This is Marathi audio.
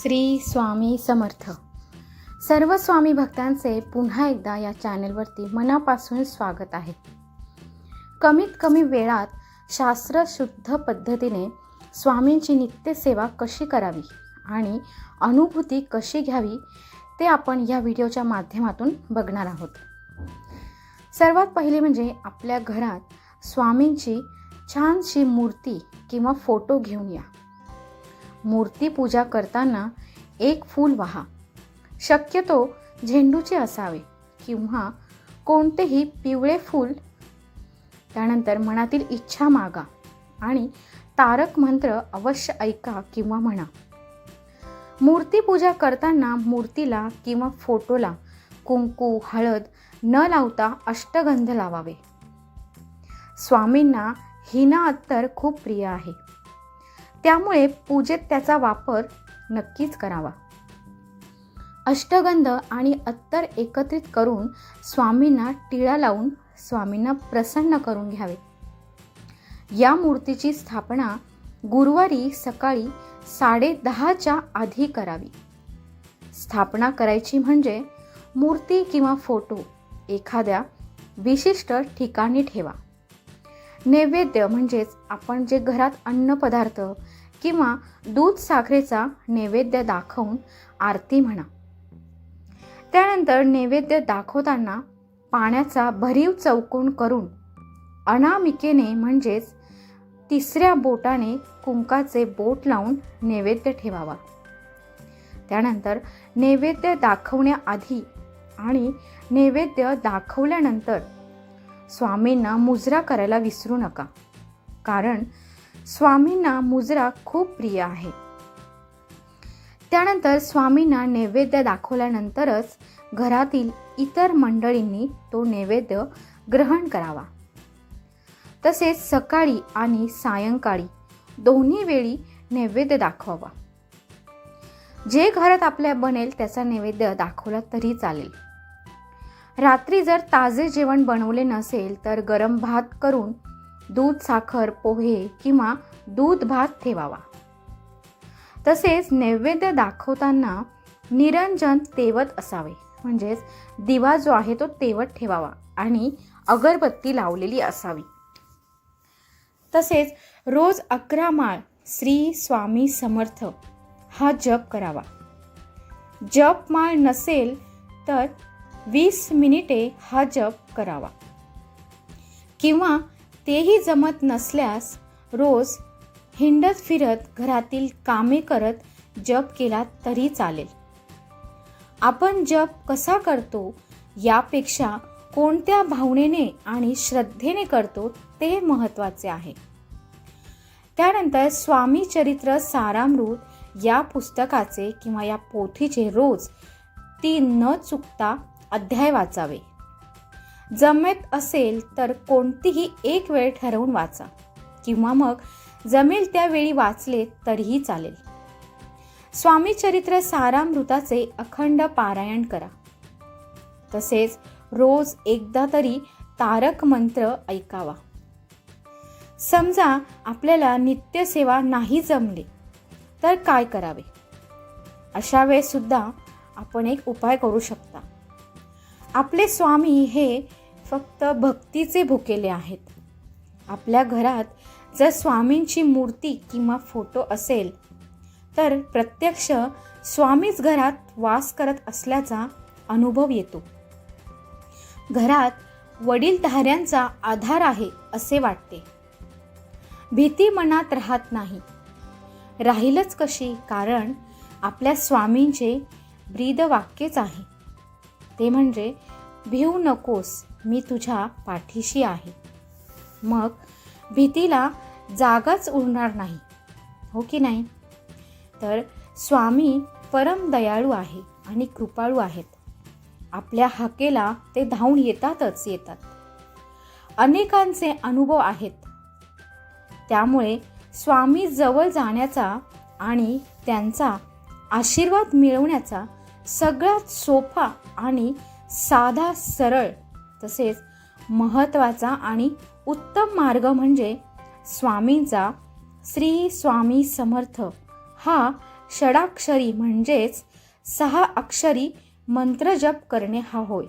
श्री स्वामी समर्थ. सर्व स्वामी भक्तांचे पुन्हा एकदा या चॅनेलवरती मनापासून स्वागत आहे. कमीत कमी वेळात शास्त्रशुद्ध पद्धतीने स्वामींची नित्यसेवा कशी करावी आणि अनुभूती कशी घ्यावी ते आपण या व्हिडिओच्या माध्यमातून बघणार आहोत. सर्वात पहिले म्हणजे आपल्या घरात स्वामींची छानशी मूर्ती किंवा फोटो घेऊन या. मूर्तीपूजा करताना एक फूल वाहा. शक्यतो झेंडूचे असावे किंवा कोणतेही पिवळे फूल त्यानंतर मनातील इच्छा मागा आणि तारक मंत्र अवश्य ऐका किंवा म्हणा. मूर्तीपूजा करताना मूर्तीला किंवा फोटोला कुंकू हळद न लावता अष्टगंध लावावे. स्वामींना हिना अत्तर खूप प्रिय आहे. त्यामुळे पूजेत त्याचा वापर नक्कीच करावा. अष्टगंध आणि अत्तर एकत्रित करून स्वामींना टिळा लावून स्वामींना प्रसन्न करून घ्यावे. या मूर्तीची स्थापना गुरुवारी सकाळी साडे दहाच्या आधी करावी. स्थापना करायची म्हणजे मूर्ती किंवा फोटो एखाद्या विशिष्ट ठिकाणी ठेवा. नैवेद्य म्हणजेच आपण जे घरात अन्नपदार्थ किंवा दूध साखरेचा नैवेद्य दाखवून आरती म्हणा. त्यानंतर नैवेद्य दाखवताना पाण्याचा भरीव चौकोन करून अनामिकेने म्हणजेच तिसऱ्या बोटाने कुंकाचे बोट लावून नैवेद्य ठेवावा. त्यानंतर नैवेद्य दाखवण्याआधी आणि नैवेद्य दाखवल्यानंतर स्वामींना मुजरा करायला विसरू नका. कारण स्वामींना मुजरा खूप प्रिय आहे. त्यानंतर स्वामींना नैवेद्य दाखवल्यानंतरच घरातील इतर मंडळींनी तो नैवेद्य ग्रहण करावा. तसेच सकाळी आणि सायंकाळी दोन्ही वेळी नैवेद्य दाखवावा. जे घरात आपल्या बनेल त्याचा नैवेद्य दाखवला तरी चालेल. रात्री जर ताजे जेवण बनवले नसेल तर गरम भात करून दूध साखर पोहे किंवा दूध भात ठेवावा. तसेच नैवेद्य दाखवताना निरंजन तेवत असावे. म्हणजेच दिवा जो आहे तो तेवत ठेवावा आणि अगरबत्ती लावलेली असावी. तसेच रोज अकरा माळ श्री स्वामी समर्थ हा जप करावा. जप माळ नसेल तर वीस मिनिटे हा जप करावा. किंवा तेही जमत नसल्यास रोज हिंडत फिरत घरातील कामे करत जप केला तरी चालेल. आपण जप कसा करतो यापेक्षा कोणत्या भावनेने आणि श्रद्धेने करतो ते महत्त्वाचे आहे. त्यानंतर स्वामी चरित्र सारामृत या पुस्तकाचे किंवा या पोथीचे रोज ती न चुकता अध्याय वाचावे. जमेत असेल तर कोणतीही एक वेळ ठरवून वाचा किंवा मग जमेल त्यावेळी वाचले तरीही चालेल. स्वामी चरित्र सारामृताचे अखंड पारायण करा. तसेच रोज एकदा तरी तारक मंत्र ऐकावा. समजा आपल्याला नित्यसेवा नाही जमली तर काय करावे? अशा वेळेस सुद्धा आपण एक उपाय करू शकता. आपले स्वामी हे फक्त भक्तीचे भुकेले आहेत. आपल्या घरात जर स्वामींची मूर्ती किंवा फोटो असेल तर प्रत्यक्ष स्वामीच घरात वास करत असल्याचा अनुभव येतो. घरात वडीलधाऱ्यांचा आधार आहे असे वाटते. भीती मनात राहत नाही. राहीलच कशी कारण आपल्या स्वामींचे ब्रीद वाक्यच आहे. ते म्हणजे भिवू नकोस मी तुझ्या पाठीशी आहे. मग भीतीला जागाच उरणार नाही हो की नाही? तर स्वामी परम दयाळू आहे आणि कृपाळू आहेत. आपल्या हाकेला ते धावून येतातच येतात. अनेकांचे अनुभव आहेत. त्यामुळे स्वामी जवळ जाण्याचा आणि त्यांचा आशीर्वाद मिळवण्याचा सगळ्यात सोपा आणि साधा सरळ तसेच महत्त्वाचा आणि उत्तम मार्ग म्हणजे स्वामींचा श्री स्वामी समर्थ. हा षडाक्षरी म्हणजेच सहा अक्षरी मंत्रजप करणे हा होय.